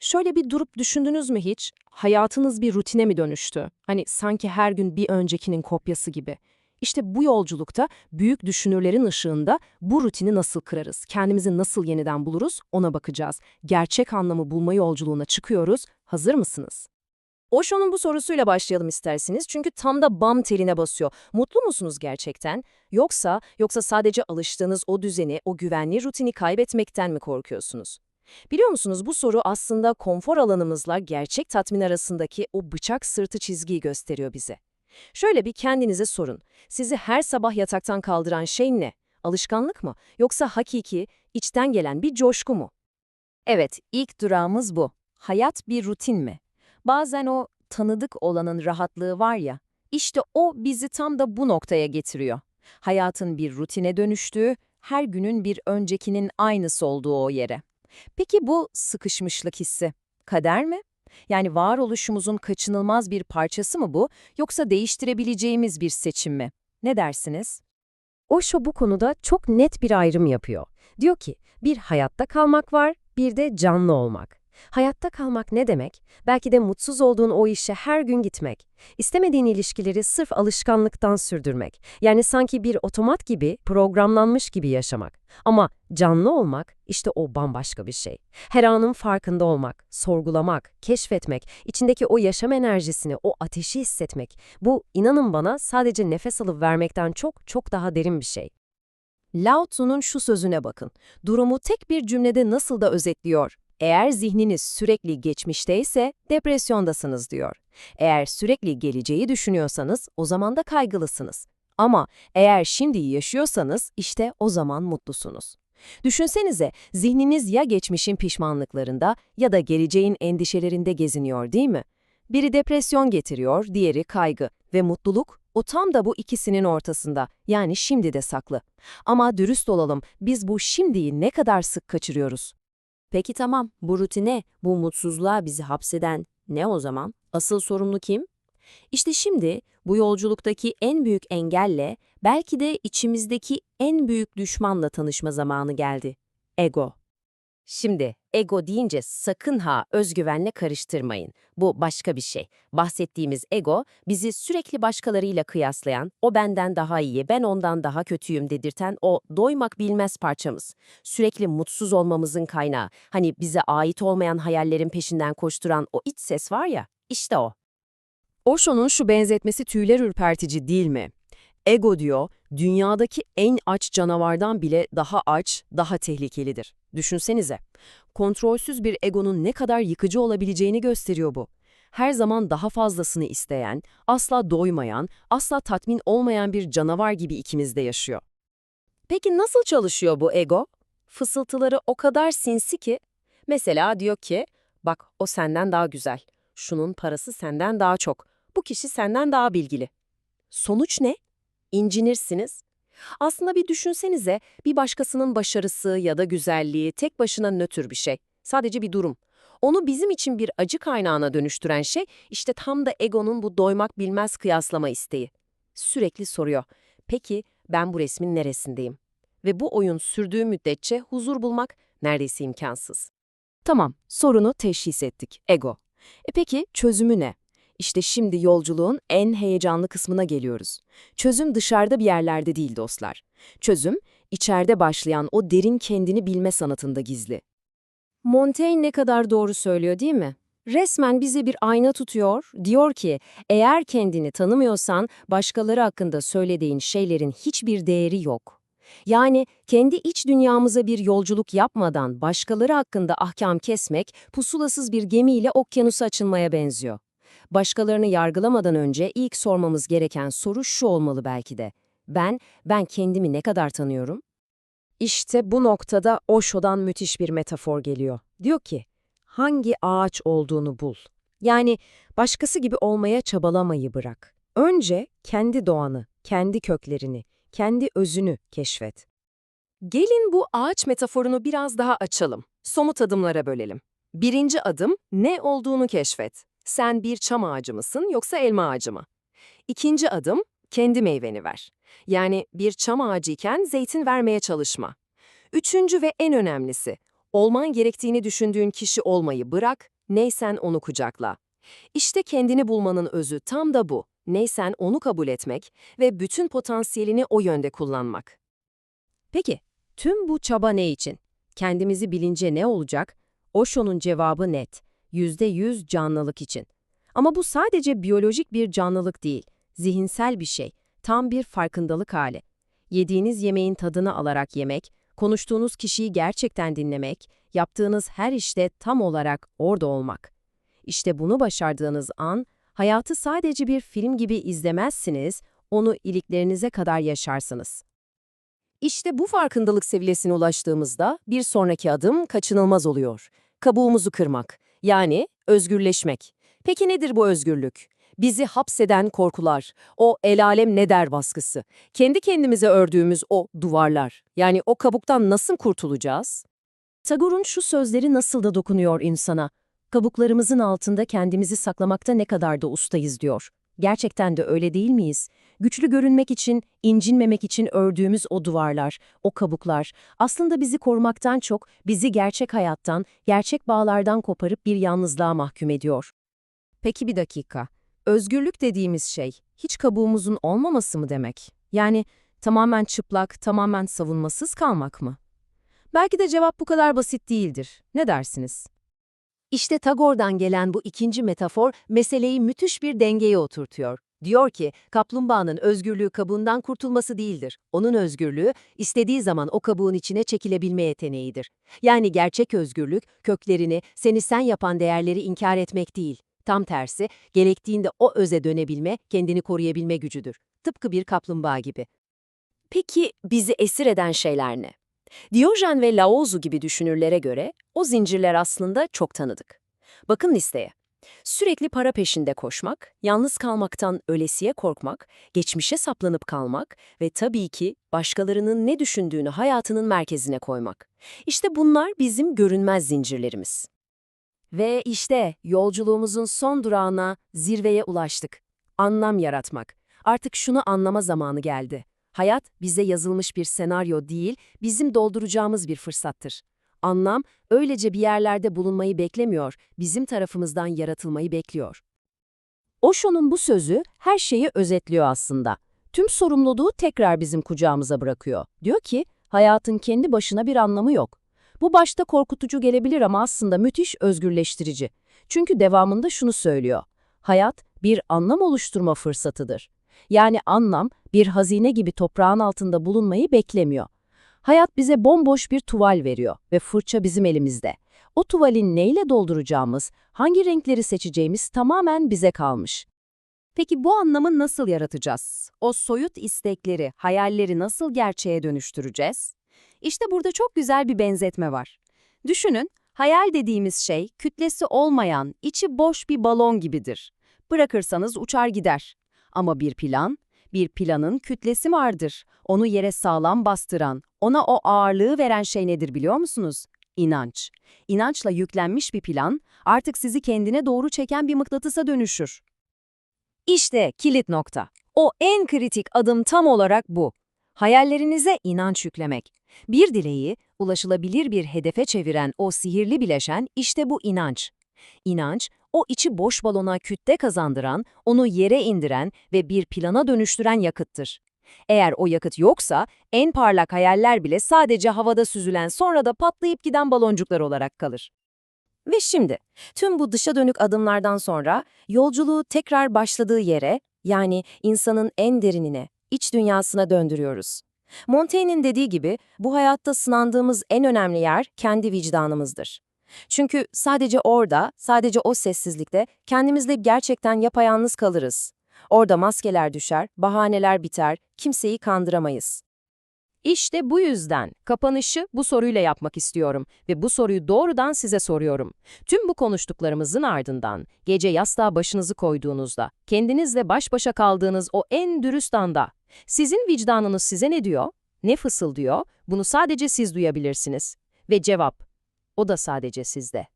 Şöyle bir durup düşündünüz mü hiç? Hayatınız bir rutine mi dönüştü? Hani sanki her gün bir öncekinin kopyası gibi. İşte bu yolculukta büyük düşünürlerin ışığında bu rutini nasıl kırarız, kendimizi nasıl yeniden buluruz ona bakacağız. Gerçek anlamı bulma yolculuğuna çıkıyoruz. Hazır mısınız? Osho'nun bu sorusuyla başlayalım isterseniz çünkü tam da bam teline basıyor. Mutlu musunuz gerçekten? Yoksa, yoksa sadece alıştığınız o düzeni, o güvenli rutini kaybetmekten mi korkuyorsunuz? Biliyor musunuz bu soru aslında konfor alanımızla gerçek tatmin arasındaki o bıçak sırtı çizgiyi gösteriyor bize. Şöyle bir kendinize sorun. Sizi her sabah yataktan kaldıran şey ne? Alışkanlık mı? Yoksa hakiki, içten gelen bir coşku mu? Evet, ilk durağımız bu. Hayat bir rutin mi? Bazen o tanıdık olanın rahatlığı var ya, işte o bizi tam da bu noktaya getiriyor. Hayatın bir rutine dönüştüğü, her günün bir öncekinin aynısı olduğu o yere. Peki bu sıkışmışlık hissi, kader mi? Yani varoluşumuzun kaçınılmaz bir parçası mı bu, yoksa değiştirebileceğimiz bir seçim mi? Ne dersiniz? Osho bu konuda çok net bir ayrım yapıyor. Diyor ki, bir hayatta kalmak var, bir de canlı olmak. Hayatta kalmak ne demek? Belki de mutsuz olduğun o işe her gün gitmek. İstemediğin ilişkileri sırf alışkanlıktan sürdürmek. Yani sanki bir otomat gibi, programlanmış gibi yaşamak. Ama canlı olmak işte o bambaşka bir şey. Her anın farkında olmak, sorgulamak, keşfetmek, içindeki o yaşam enerjisini, o ateşi hissetmek. Bu inanın bana sadece nefes alıp vermekten çok çok daha derin bir şey. Lao Tzu'nun şu sözüne bakın. Durumu tek bir cümlede nasıl da özetliyor. Eğer zihniniz sürekli geçmişteyse depresyondasınız diyor. Eğer sürekli geleceği düşünüyorsanız o zaman da kaygılısınız. Ama eğer şimdiyi yaşıyorsanız işte o zaman mutlusunuz. Düşünsenize zihniniz ya geçmişin pişmanlıklarında ya da geleceğin endişelerinde geziniyor değil mi? Biri depresyon getiriyor, diğeri kaygı ve mutluluk o tam da bu ikisinin ortasında yani şimdi de saklı. Ama dürüst olalım biz bu şimdiyi ne kadar sık kaçırıyoruz? Peki tamam, bu rutine, bu mutsuzluğa bizi hapseden ne o zaman? Asıl sorumlu kim? İşte şimdi bu yolculuktaki en büyük engelle, belki de içimizdeki en büyük düşmanla tanışma zamanı geldi. Ego. Şimdi ego deyince sakın ha özgüvenle karıştırmayın. Bu başka bir şey. Bahsettiğimiz ego bizi sürekli başkalarıyla kıyaslayan, o benden daha iyi, ben ondan daha kötüyüm dedirten o doymak bilmez parçamız. Sürekli mutsuz olmamızın kaynağı. Hani bize ait olmayan hayallerin peşinden koşturan o iç ses var ya, işte o. Osho'nun şu benzetmesi tüyler ürpertici değil mi? Ego diyor, dünyadaki en aç canavardan bile daha aç, daha tehlikelidir. Düşünsenize, kontrolsüz bir egonun ne kadar yıkıcı olabileceğini gösteriyor bu. Her zaman daha fazlasını isteyen, asla doymayan, asla tatmin olmayan bir canavar gibi ikimizde yaşıyor. Peki nasıl çalışıyor bu ego? Fısıltıları o kadar sinsi ki, mesela diyor ki, bak o senden daha güzel, şunun parası senden daha çok, bu kişi senden daha bilgili. Sonuç ne? İncinirsiniz. Aslında bir düşünsenize, bir başkasının başarısı ya da güzelliği tek başına nötr bir şey. Sadece bir durum. Onu bizim için bir acı kaynağına dönüştüren şey, işte tam da egonun bu doymak bilmez kıyaslama isteği. Sürekli soruyor, peki ben bu resmin neresindeyim? Ve bu oyun sürdüğü müddetçe huzur bulmak neredeyse imkansız. Tamam, sorunu teşhis ettik, ego. E peki çözümü ne? İşte şimdi yolculuğun en heyecanlı kısmına geliyoruz. Çözüm dışarıda bir yerlerde değil dostlar. Çözüm, içeride başlayan o derin kendini bilme sanatında gizli. Montaigne ne kadar doğru söylüyor değil mi? Resmen bize bir ayna tutuyor, diyor ki, eğer kendini tanımıyorsan başkaları hakkında söylediğin şeylerin hiçbir değeri yok. Yani kendi iç dünyamıza bir yolculuk yapmadan başkaları hakkında ahkam kesmek pusulasız bir gemiyle okyanusa açılmaya benziyor. Başkalarını yargılamadan önce ilk sormamız gereken soru şu olmalı belki de. Ben, ben kendimi ne kadar tanıyorum? İşte bu noktada Osho'dan müthiş bir metafor geliyor. Diyor ki, hangi ağaç olduğunu bul. Yani başkası gibi olmaya çabalamayı bırak. Önce kendi doğanı, kendi köklerini, kendi özünü keşfet. Gelin bu ağaç metaforunu biraz daha açalım. Somut adımlara bölelim. Birinci adım, ne olduğunu keşfet. Sen bir çam ağacı mısın yoksa elma ağacı mı? İkinci adım, kendi meyveni ver. Yani bir çam ağacıyken zeytin vermeye çalışma. Üçüncü ve en önemlisi, Olman gerektiğini düşündüğün kişi olmayı bırak, neysen onu kucakla. İşte kendini bulmanın özü tam da bu. Neysen onu kabul etmek ve bütün potansiyelini o yönde kullanmak. Peki, tüm bu çaba ne için? Kendimizi bilince ne olacak? Osho'nun cevabı net. %100 canlılık için. Ama bu sadece biyolojik bir canlılık değil, zihinsel bir şey, tam bir farkındalık hali. Yediğiniz yemeğin tadını alarak yemek, konuştuğunuz kişiyi gerçekten dinlemek, yaptığınız her işte tam olarak orada olmak. İşte bunu başardığınız an, hayatı sadece bir film gibi izlemezsiniz, onu iliklerinize kadar yaşarsınız. İşte bu farkındalık seviyesine ulaştığımızda bir sonraki adım kaçınılmaz oluyor. Kabuğumuzu kırmak, yani özgürleşmek. Peki nedir bu özgürlük? Bizi hapseden korkular, o el alem ne der baskısı, kendi kendimize ördüğümüz o duvarlar. Yani o kabuktan nasıl kurtulacağız? Tagor'un şu sözleri nasıl da dokunuyor insana. Kabuklarımızın altında kendimizi saklamakta ne kadar da ustayız diyor. Gerçekten de öyle değil miyiz? Güçlü görünmek için, incinmemek için ördüğümüz o duvarlar, o kabuklar aslında bizi korumaktan çok bizi gerçek hayattan, gerçek bağlardan koparıp bir yalnızlığa mahkum ediyor. Peki bir dakika. Özgürlük dediğimiz şey hiç kabuğumuzun olmaması mı demek? Yani tamamen çıplak, tamamen savunmasız kalmak mı? Belki de cevap bu kadar basit değildir. Ne dersiniz? İşte Tagor'dan gelen bu ikinci metafor meseleyi müthiş bir dengeye oturtuyor. Diyor ki, kaplumbağanın özgürlüğü kabuğundan kurtulması değildir. Onun özgürlüğü, istediği zaman o kabuğun içine çekilebilme yeteneğidir. Yani gerçek özgürlük, köklerini, seni sen yapan değerleri inkar etmek değil. Tam tersi, gerektiğinde o öze dönebilme, kendini koruyabilme gücüdür. Tıpkı bir kaplumbağa gibi. Peki bizi esir eden şeyler ne? Diyojen ve Laozu gibi düşünürlere göre o zincirler aslında çok tanıdık. Bakın listeye. Sürekli para peşinde koşmak, yalnız kalmaktan ölesiye korkmak, geçmişe saplanıp kalmak ve tabii ki başkalarının ne düşündüğünü hayatının merkezine koymak. İşte bunlar bizim görünmez zincirlerimiz. Ve işte yolculuğumuzun son durağına, zirveye ulaştık. Anlam yaratmak. Artık şunu anlama zamanı geldi. Hayat bize yazılmış bir senaryo değil, bizim dolduracağımız bir fırsattır. Anlam, öylece bir yerlerde bulunmayı beklemiyor, bizim tarafımızdan yaratılmayı bekliyor. Osho'nun bu sözü her şeyi özetliyor aslında. Tüm sorumluluğu tekrar bizim kucağımıza bırakıyor. Diyor ki, hayatın kendi başına bir anlamı yok. Bu başta korkutucu gelebilir ama aslında müthiş özgürleştirici. Çünkü devamında şunu söylüyor. Hayat bir anlam oluşturma fırsatıdır. Yani anlam bir hazine gibi toprağın altında bulunmayı beklemiyor. Hayat bize bomboş bir tuval veriyor ve fırça bizim elimizde. O tuvalin neyle dolduracağımız, hangi renkleri seçeceğimiz tamamen bize kalmış. Peki bu anlamı nasıl yaratacağız? O soyut istekleri, hayalleri nasıl gerçeğe dönüştüreceğiz? İşte burada çok güzel bir benzetme var. Düşünün, hayal dediğimiz şey kütlesi olmayan, içi boş bir balon gibidir. Bırakırsanız uçar gider. Ama bir plan, bir planın kütlesi vardır. Onu yere sağlam bastıran, ona o ağırlığı veren şey nedir biliyor musunuz? İnanç. İnançla yüklenmiş bir plan artık sizi kendine doğru çeken bir mıknatısa dönüşür. İşte kilit nokta. O en kritik adım tam olarak bu. Hayallerinize inanç yüklemek. Bir dileği ulaşılabilir bir hedefe çeviren o sihirli bileşen işte bu inanç. İnanç, o içi boş balona kütle kazandıran, onu yere indiren ve bir plana dönüştüren yakıttır. Eğer o yakıt yoksa, en parlak hayaller bile sadece havada süzülen sonra da patlayıp giden baloncuklar olarak kalır. Ve şimdi, tüm bu dışa dönük adımlardan sonra yolculuğu tekrar başladığı yere, yani insanın en derinine, iç dünyasına döndürüyoruz. Montaigne'in dediği gibi, bu hayatta sınandığımız en önemli yer kendi vicdanımızdır. Çünkü sadece orada, sadece o sessizlikte kendimizle gerçekten yapayalnız kalırız. Orada maskeler düşer, bahaneler biter, kimseyi kandıramayız. İşte bu yüzden kapanışı bu soruyla yapmak istiyorum ve bu soruyu doğrudan size soruyorum. Tüm bu konuştuklarımızın ardından gece yastığa başınızı koyduğunuzda, kendinizle baş başa kaldığınız o en dürüst anda, sizin vicdanınız size ne diyor, ne fısıldıyor, bunu sadece siz duyabilirsiniz. Ve cevap, o da sadece sizde.